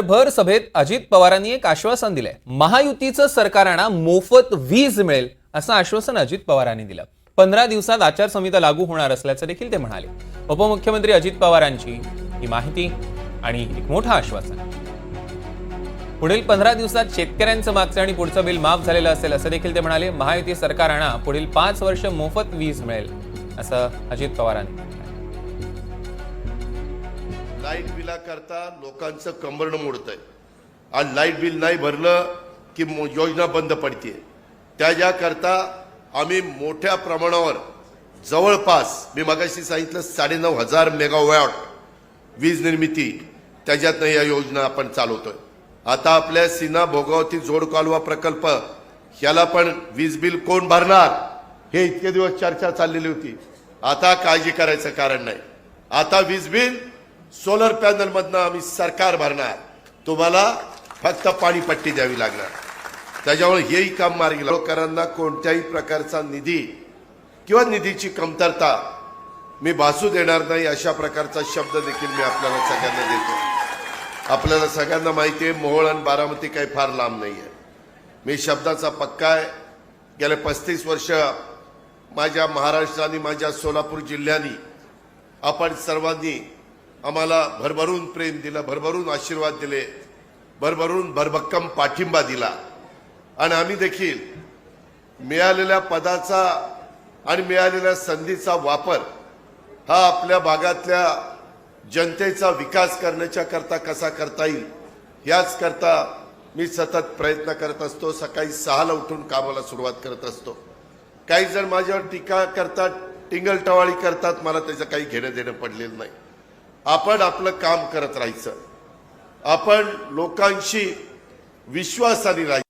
भर सभेत अजित पवारांनी एक आश्वासन दिलंय. महायुतीचं सरकारांना मोफत वीज मिळेल असं आश्वासन अजित पवारांनी दिलं. पंधरा दिवसात आचारसंहिता लागू होणार असल्याचं देखील ते म्हणाले. उपमुख्यमंत्री अजित पवारांची ही माहिती आणि एक मोठं आश्वासन. पुढील पंधरा दिवसात शेतकऱ्यांचं मागचं आणि पुढचं बिल माफ झालेलं असेल असं देखील ते म्हणाले. महायुती सरकारांना पुढील पाच वर्ष मोफत वीज मिळेल असं अजित पवारांनी लाइट बिला करता लोकांचं मोडत मोडतंय. आणि लाइट बिल नाही भरलं की योजना बंद पडते त्याच्याकरता आम्ही मोठ्या प्रमाणावर जवळपास मी मगाशी सांगितलं साडेनऊ हजार मेगावॅट वीज निर्मिती त्याच्यातनं या योजना आपण चालवतोय. आता आपल्या सीना भोगावती जोड कालवा प्रकल्प ह्याला पण वीज बिल कोण भरणार? हे इतके दिवस चर्चा चाललेली होती. आता काळजी करायचं कारण नाही. आता वीज बिल सोलर पॅनल मधनं आम्ही सरकार भरणार. तुम्हाला फक्त पाणीपट्टी द्यावी लागणार. त्याच्यामुळे हेही काम मार्गी लोकांना कोणत्याही प्रकारचा निधी किंवा निधीची कमतरता मी भासू देणार नाही अशा प्रकारचा शब्द देखील मी आपल्याला सगळ्यांना देतो. आपल्याला सगळ्यांना माहिती आहे मोहोळ आणि बारामती काही फार लांब नाही आहे मी शब्दाचा पक्का आहे. गेले पस्तीस वर्ष माझ्या महाराष्ट्राने माझ्या सोलापूर जिल्ह्यांनी आपण सर्वांनी आम्हाला भरभरून प्रेम दिलं भरभरून आशीर्वाद दिले भरभरून भरभक्कम पाठिंबा दिला. आणि आम्ही देखील मिळालेल्या पदाचा आणि मिळालेल्या संधीचा वापर हा आपल्या भागातल्या जनतेचा विकास करण्याच्या करता कसा करता येईल याच करता मी सतत प्रयत्न करत असतो. सकाळी सहाला उठून कामाला सुरुवात करत असतो. काही जण माझ्यावर टीका करतात टिंगलटवाळी करतात मला त्याचं काही घेणं देणं पडलेलं नाही. आपण आपलं काम करत राहायचं. आपण लोकांशी विश्वासाने राहायचं.